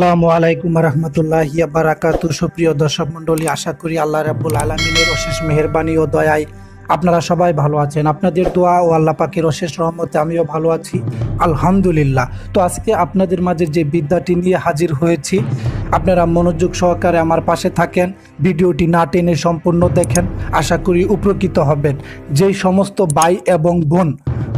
আসসালামু আলাইকুম রহমতুল্লাহি বারাকাতু সুপ্রিয় দর্শক মণ্ডলী, আশা করি আল্লাহ রাব্বুল আলমিনের অশেষ মেহরবানি ও দয়ায় আপনারা সবাই ভালো আছেন। আপনাদের দোয়া ও আল্লাহ পাকের অশেষ রহমতে আমিও ভালো আছি। আলহামদুলিল্লাহ। তো আজকে আপনাদের মাঝে যে বিদ্যাটি নিয়ে হাজির হয়েছি, আপনারা মনোযোগ সহকারে আমার পাশে থাকেন। ভিডিওটি না টেনে সম্পূর্ণ দেখেন। আশা করি উপকৃত হবেন। যেই সমস্ত ভাই এবং বোন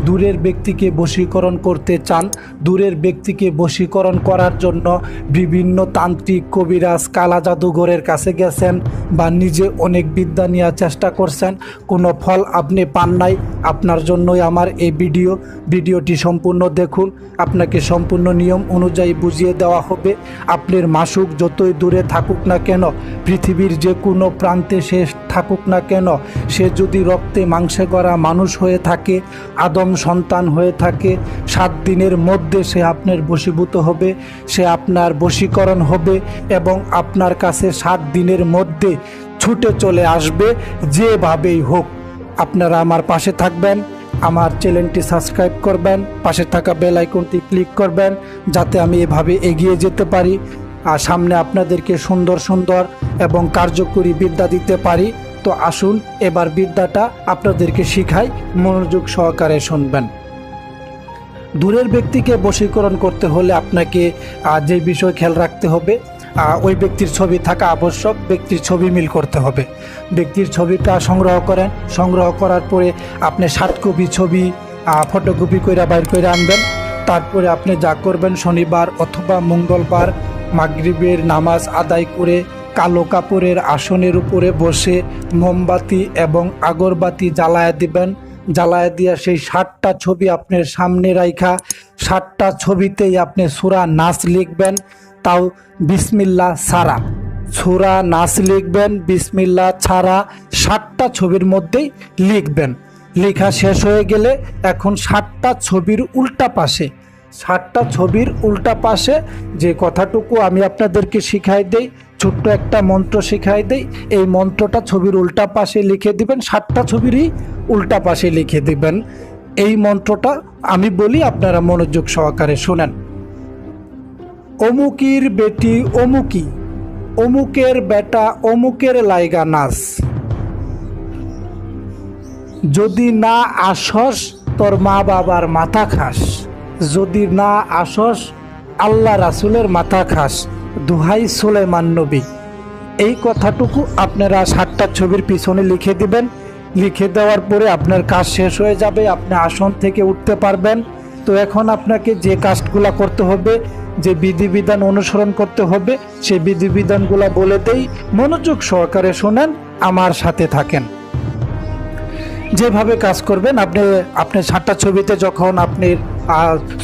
দূরের ব্যক্তিকে বশীকরণ করতে চান। দূরের ব্যক্তিকে বশীকরণ করার জন্য বিভিন্ন তান্ত্রিক কবিরাজ কালা জাদুঘরের কাছে গেছেন বা নিজে অনেক বিদ্যা নেওয়ার চেষ্টা করছেন। কোনো ফল আপনি পান নাই। আপনার জন্যই আমার এই ভিডিও। ভিডিওটি সম্পূর্ণ দেখুন। আপনাকে সম্পূর্ণ নিয়ম অনুযায়ী বুঝিয়ে দেওয়া হবে। আপনার মাসুক যতই দূরে থাকুক না কেন, পৃথিবীর যে কোনো প্রান্তে সে থাকুক না কেন, সে যদি রক্তে মাংসে গড়া মানুষ হয়ে থাকে, আদম সন্তান হয়ে থাকে, সাত দিনের মধ্যে সে আপনার বশীভূত হবে, সে আপনার বশীকরণ হবে এবং আপনার কাছে সাত দিনের মধ্যে ছুটে চলে আসবে যেভাবেই হোক। আপনারা আমার পাশে থাকবেন, আমার চ্যানেলটি সাবস্ক্রাইব করবেন, পাশে থাকা বেল আইকনটি ক্লিক করবেন যাতে আমি এভাবে এগিয়ে যেতে পারি আর সামনে আপনাদেরকে সুন্দর সুন্দর এবং কার্যকরী বিদ্যা দিতে পারি। তো আসুন, এবার বিদ্যাটা আপনাদেরকে শিখাই, মনোযোগ সহকারে শুনবেন। দূরের ব্যক্তিকে বশীকরণ করতে হলে আপনাকে যে বিষয় খেয়াল রাখতে হবে ওই ব্যক্তির ছবি থাকা আবশ্যক, ব্যক্তির ছবি মিল করতে হবে। ব্যক্তির ছবিটা সংগ্রহ করেন, সংগ্রহ করার পরে আপনি ষাট কপি ছবি ফটোকপি করে বাইর করে আনবেন। তারপরে আপনি যা করবেন শনিবার অথবা মঙ্গলবার মাগরিবের নামাজ আদায় করে কালো কাপড়ের আসনের উপরে বসে মোমবাতি এবং আগরবাতি জ্বালায় দিবেন। জ্বালায় দিয়া সেই ষাটটা ছবি আপনার সামনে রাইখা। ষাটটা ছবিতেই আপনি সুরা নাচ লিখবেন। তাও বিসমিল্লা সারা সুরা নাচ লিখবেন, বিসমিল্লা ছাড়া ষাটটা ছবির মধ্যেই লিখবেন। লেখা শেষ হয়ে গেলে এখন ষাটটা ছবির উল্টা পাশে। ষাটটা ছবির উল্টা পাশে যে কথাটুকু আমি আপনাদেরকে শিখাই দেই ছোট্ট একটা মন্ত্র শিখাই দেই। এই মন্ত্রটা ছবির উল্টা পাশে লিখে দিবেন, সাতটা ছবিরই উল্টা পাশে লিখে দিবেন। এই মন্ত্রটা আমি বলি, আপনারা মনোযোগ সহকারে শোনেন। অমুকির বেটি অমুকি, অমুকের বেটা অমুকের লাইগা নাচ। যদি না আসস, তোর মা বাবার মাথা খাস। যদি না আসস, আল্লাহ রাসুলের মাথা খাস। দুহাই সুলেমান নবী। এই কথাটুকু আপনারা সাতটা ছবির পিছনে লিখে দিবেন। লিখে দেওয়ার পরে আপনার কাজ শেষ হয়ে যাবে, আপনি আসন থেকে উঠতে পারবেন। তো এখন আপনাকে যে কাজগুলো করতে হবে, যে বিধিবিধান অনুসরণ করতে হবে, সেই বিধিবিধানগুলা বলে দেই, মনোযোগ সহকারে শোনেন, আমার সাথে থাকেন। যেভাবে কাজ করবেন, আপনি আপনি সাতটা ছবিতে যখন আপনি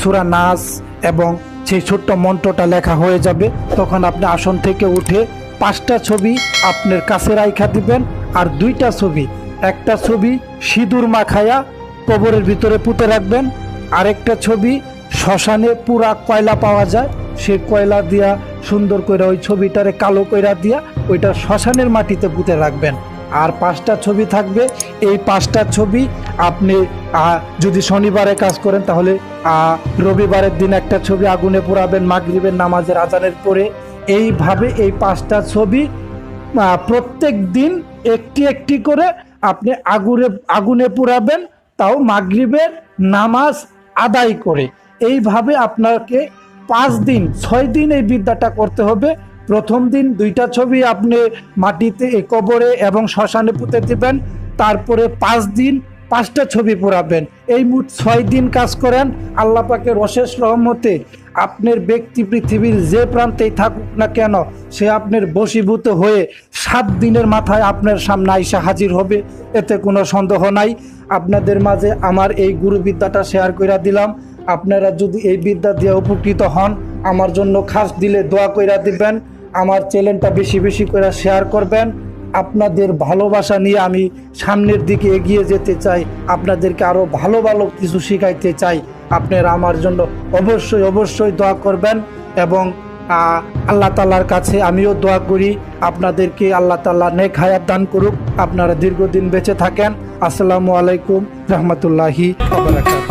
সুরা নাচ এবং সেই ছোট্ট মন্ত্রটা লেখা হয়ে যাবে। তখন আপনি আসন থেকে উঠে পাঁচটা ছবি আপনার কাছে রাইখা দিবেন আর দুইটা ছবি। একটা ছবি সিঁদুর মাখায়া কবরের ভিতরে পুঁতে রাখবেন। আরেকটা ছবি শ্মশানে পুরা কয়লা পাওয়া যায়। সে কয়লা দিয়া সুন্দর করে ওই ছবিটারে কালো কইরা দিয়া ওইটা শ্মশানের মাটিতে পুঁতে রাখবেন। আর পাঁচটা ছবি থাকবে। এই পাঁচটা ছবি আপনি যদি শনিবারে কাজ করেন, তাহলে রবিবারের দিন একটা ছবি আগুনে পোড়াবেন, মাগরিবের নামাজের আজানের পরে। এইভাবে এই পাঁচটা ছবি প্রত্যেক দিন একটি একটি করে আপনি আগুনে আগুনে পোড়াবেন, তাও মাগরিবের নামাজ আদায় করে। এইভাবে আপনাকে পাঁচ দিন, ছয় দিন এই বিদ্যাটা করতে হবে। প্রথম দিন দুইটা ছবি আপনি মাটিতে কবরে এবং শ্মশানে পুঁতে দিবেন। তারপরে পাঁচ দিন পাঁচটা ছবি পোড়াবেন। এই মোট ছয় দিন কাজ করেন। আল্লাহ পাকের অশেষ রহমতে আপনার ব্যক্তি পৃথিবীর যে প্রান্তেই থাকুক না কেন, সে আপনার বশীভূত হয়ে সাত দিনের মাথায় আপনার সামনে আইসা হাজির হবে। এতে কোনো সন্দেহ নাই। আপনাদের মাঝে আমার এই গুরুবিদ্যাটা শেয়ার করে দিলাম। আপনারা যদি এই বিদ্যা দিয়ে উপকৃত হন, আমার জন্য খাস দিলে দোয়া কইরা দিবেন। আমার চ্যানেলটা বেশি বেশি করে শেয়ার করবেন। আপনাদের ভালোবাসা নিয়ে আমি সামনের দিকে এগিয়ে যেতে চাই, আপনাদেরকে আরও ভালো ভালো কিছু শিখাইতে চাই। আপনারা আমার জন্য অবশ্যই অবশ্যই দোয়া করবেন এবং আল্লাহ তালার কাছে আমিও দোয়া করি। আপনাদেরকে আল্লাহ তাল্লাহ নেক হায়াত দান করুক। আপনারা দীর্ঘদিন বেঁচে থাকেন। আসসালামু আলাইকুম রহমতুল্লাহি আবরাকাত